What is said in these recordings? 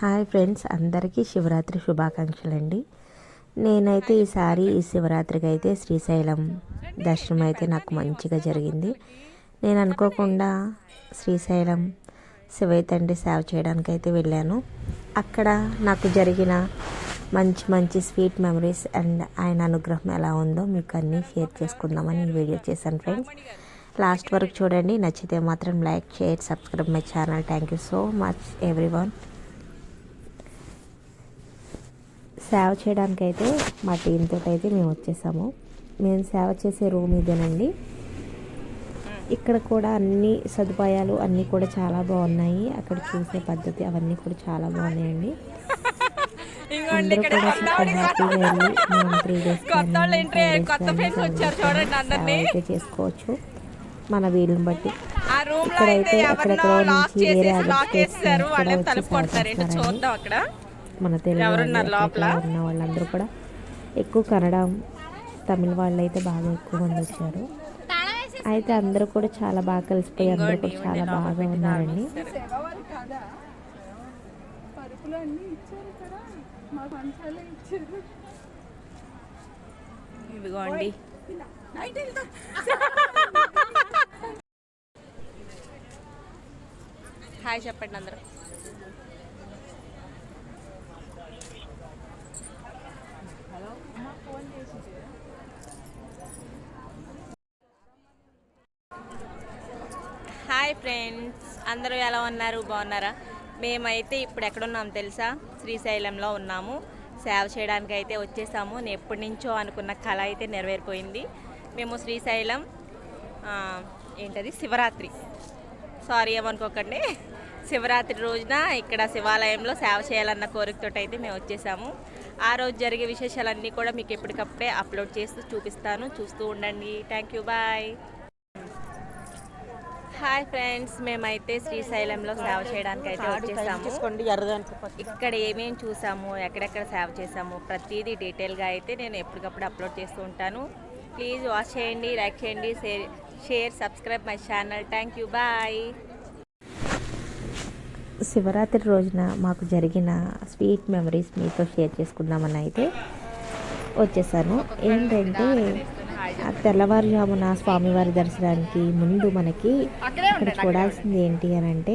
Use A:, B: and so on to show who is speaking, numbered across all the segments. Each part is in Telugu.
A: హాయ్ ఫ్రెండ్స్ అందరికీ శివరాత్రి శుభాకాంక్షలు అండి నేనైతే ఈసారి ఈ శివరాత్రికి అయితే శ్రీశైలం దర్శనం అయితే నాకు మంచిగా జరిగింది. నేను అనుకోకుండా శ్రీశైలం శివయ్య తండ్రి సేవ చేయడానికి అయితే వెళ్ళాను. అక్కడ నాకు జరిగిన మంచి మంచి స్వీట్ మెమరీస్ అండ్ ఆయన అనుగ్రహం ఎలా ఉందో మీకు అన్నీ షేర్ చేసుకుందామని ఈ వీడియో చేశాను ఫ్రెండ్స్. లాస్ట్ వరకు చూడండి నచ్చితే మాత్రం like share subscribe my channel. Thank you so much everyone సేవ చేయడానికి అయితే మా టీం తోటి అయితే మేము వచ్చేసాము. మేము సేవ చేసే రూమ్ ఇదేనండి. ఇక్కడ కూడా అన్ని సదుపాయాలు అన్నీ కూడా చాలా బాగున్నాయి. అక్కడ చూసే పద్ధతి అవన్నీ కూడా చాలా బాగున్నాయండి. అందరూ కూడా హ్యాపీగా వెళ్ళి త్రీ డేస్ అయితే చేసుకోవచ్చు. మన వీలుని బట్టి.
B: ఆ రూమ్లో
A: ఇక్కడైతే
B: అయితే
A: ఎక్కడెక్కడో
B: ఎవరినో లాక్
A: నుంచి వేరే కూడా వచ్చి.
B: చూద్దాం అక్కడ.
A: మన తెలుగు ఉన్న వాళ్ళందరూ కూడా ఎక్కువ కన్నడ తమిళ వాళ్ళు అయితే బాగా ఎక్కువ మంది వచ్చారు. అయితే అందరూ కూడా చాలా బాగా కలిసిపోయి అందరూ కూడా చాలా బాగా ఉన్నారండి.
B: ఇదిగోండి. హాయ్ చెప్పండి అందరూ. హాయ్ ఫ్రెండ్స్ అందరూ ఎలా ఉన్నారు? బాగున్నారా? మేమైతే ఇప్పుడు ఎక్కడున్నాం తెలుసా? శ్రీశైలంలో ఉన్నాము. సేవ చేయడానికి అయితే వచ్చేసాము. నేను ఎప్పటి నుంచో అనుకున్న కళ అయితే నెరవేరిపోయింది. మేము శ్రీశైలం ఏంటది? శివరాత్రి. సారీ ఏమనుకోకండి. శివరాత్రి రోజున ఇక్కడ శివాలయంలో సేవ చేయాలన్న కోరికతో అయితే మేము వచ్చేసాము. ఆ రోజు జరిగే విశేషాలన్నీ కూడా మీకు ఎప్పటికప్పుడే అప్లోడ్ చేస్తూ చూపిస్తాను. చూస్తూ ఉండండి. Thank you bye hi friends మేమైతే శ్రీశైలంలో సేవ చేయడానికి అయితే వచ్చేసాము. ఇక్కడ ఏమేమి చూసాము ఎక్కడెక్కడ సేవ చేసాము ప్రతిదీ డీటెయిల్గా అయితే నేను ఎప్పటికప్పుడు అప్లోడ్ చేస్తూ ఉంటాను. ప్లీజ్ వాచ్ చేయండి లైక్ చేయండి share share subscribe my channel. Thank you bye.
A: Shivaratri రోజున మాకు జరిగిన స్వీట్ మెమరీస్ మీతో షేర్ చేసుకుందామని అయితే వచ్చేసాను. ఏంటంటే తెల్లవారుజామున స్వామివారి దర్శనానికి ముందు మనకి ఇక్కడ చూడాల్సింది ఏంటి అని అంటే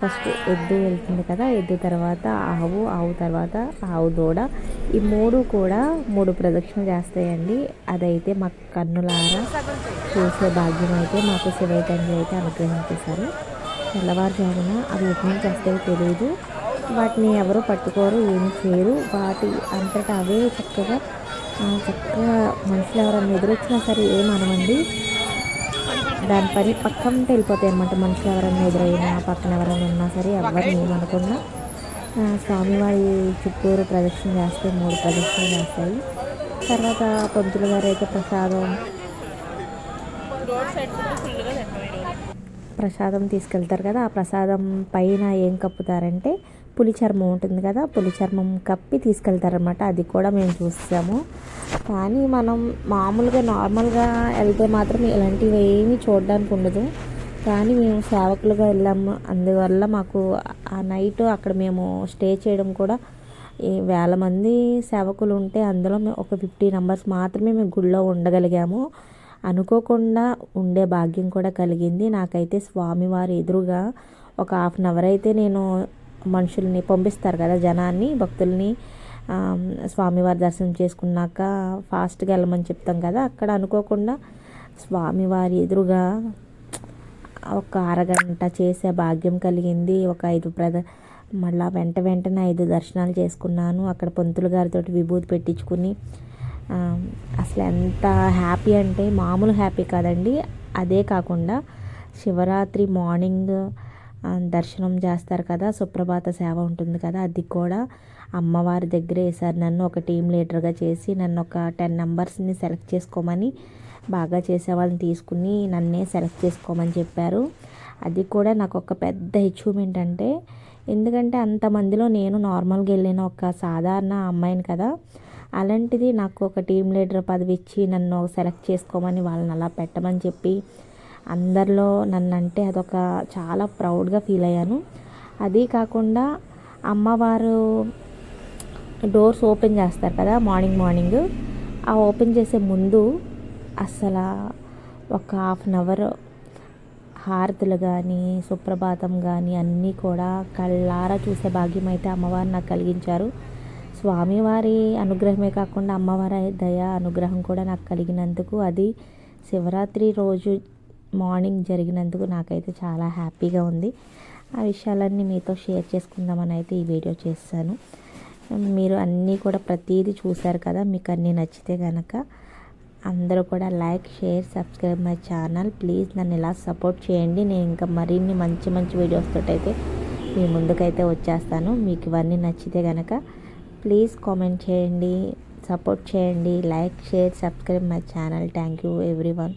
A: ఫస్ట్ ఎద్దు వెళ్తుంది కదా ఎద్దు తర్వాత ఆవు ఆవు తర్వాత ఆవు దూడ. ఈ మూడు కూడా మూడు ప్రదక్షిణలు చేస్తాయండి. అదైతే మా కన్నులారా చూసే భాగ్యం అయితే మాకు తండ్రి అయితే అనుగ్రహించేశారు తెల్లవారుజామున అవి ఎటు నుంచి వస్తాయో తెలియదు వాటిని ఎవరు పట్టుకోరు ఏమి చేయరు. వాటి అంతటా అవే చక్కగా చక్కగా మనుషులు ఎవరైనా ఎదురొచ్చినా సరే ఏమనమండి దాని పని పక్కన వెళ్ళిపోతాయి అనమాట మనుషులు ఎవరైనా ఎదురైనా పక్కన ఎవరైనా ఉన్నా సరే ఎవరిని ఏమనకుండా స్వామివారి చుట్టూరు ప్రదక్షిణ చేస్తే మూడు ప్రదక్షిణలు చేస్తాయి. తర్వాత పంతులు గారు అయితే ప్రసాదం ప్రసాదం తీసుకెళ్తారు కదా ఆ ప్రసాదం పైన ఏం కప్పుతారంటే పులి చర్మం ఉంటుంది కదా పులి చర్మం కప్పి తీసుకెళ్తారనమాట అది కూడా మేము చూసాము. కానీ మనం మామూలుగా నార్మల్గా వెళ్తే మాత్రం ఇలాంటివి ఏమీ చూడడానికి ఉండదు. కానీ మేము సేవకులుగా వెళ్ళాము. అందువల్ల మాకు ఆ నైట్ అక్కడ మేము స్టే చేయడం కూడా ఈ వేల మంది సేవకులు ఉంటే అందులో మేము ఒక ఫిఫ్టీ మెంబర్స్ మాత్రమే మేము గుళ్ళో ఉండగలిగాము. అనుకోకుండా ఉండే భాగ్యం కూడా కలిగింది. నాకైతే స్వామివారి ఎదురుగా ఒక హాఫ్ అన్ అవర్ అయితే నేను మనుషుల్ని పంపిస్తారు కదా జనాన్ని భక్తుల్ని. స్వామివారి దర్శనం చేసుకున్నాక ఫాస్ట్గా వెళ్ళమని చెప్తాం కదా. అక్కడ అనుకోకుండా స్వామివారి ఎదురుగా ఒక అరగంట చేసే భాగ్యం కలిగింది. ఒక ఐదు ప్రద మళ్ళా వెంట వెంటనే ఐదు దర్శనాలు చేసుకున్నాను. అక్కడ పంతులు గారితో విభూతి పెట్టించుకుని. అసలు ఎంత హ్యాపీ అంటే మామూలు హ్యాపీ కాదండి. అదే కాకుండా శివరాత్రి మార్నింగ్ దర్శనం చేస్తారు కదా సుప్రభాత సేవ ఉంటుంది కదా అది కూడా అమ్మవారి దగ్గరే వేశారు. నన్ను ఒక టీం లీడర్గా చేసి నన్ను ఒక టెన్ మెంబర్స్ని సెలెక్ట్ చేసుకోమని బాగా చేసే వాళ్ళని తీసుకుని నన్నే సెలెక్ట్ చేసుకోమని చెప్పారు. అది కూడా నాకు ఒక పెద్ద అచీవ్మెంట్ అంటే ఎందుకంటే అంతమందిలో నేను నార్మల్గా వెళ్ళిన ఒక సాధారణ అమ్మాయిని కదా అలాంటిది నాకు ఒక టీం లీడర్ పదవి ఇచ్చి నన్ను సెలెక్ట్ చేసుకోమని వాళ్ళని అలా పెట్టమని చెప్పి అందరిలో నన్ను అంటే అదొక చాలా ప్రౌడ్గా ఫీల్ అయ్యాను. అది కాకుండా అమ్మవారు డోర్స్ ఓపెన్ చేస్తారు కదా మార్నింగ్ మార్నింగ్. ఆ ఓపెన్ చేసే ముందు అసలు ఒక హాఫ్ అన్ అవర్ హారతులు కానీ సుప్రభాతం కానీ అన్నీ కూడా కళ్ళారా చూసే భాగ్యం అయితే అమ్మవారు నాకు కలిగించారు. స్వామివారి అనుగ్రహమే కాకుండా అమ్మవారి దయ అనుగ్రహం కూడా నాకు కలిగినందుకు అది శివరాత్రి రోజు మార్నింగ్ జరిగినందుకు నాకైతే చాలా హ్యాపీగా ఉంది. ఆ విషయాలన్నీ మీతో షేర్ చేసుకుందామని అయితే ఈ వీడియో చేస్తాను. మీరు అన్నీ కూడా ప్రతిదీ చూశారు కదా మీకు అన్నీ నచ్చితే కనుక అందరూ కూడా like share subscribe my channel. Please నన్ను ఇలా సపోర్ట్ చేయండి. నేను ఇంకా మరిన్ని మంచి మంచి వీడియోస్ తోటైతే మీ ముందుకైతే వచ్చేస్తాను. మీకు ఇవన్నీ నచ్చితే కనుక ప్లీజ్ కామెంట్ చేయండి సపోర్ట్ చేయండి. Like share subscribe my channel. Thank you everyone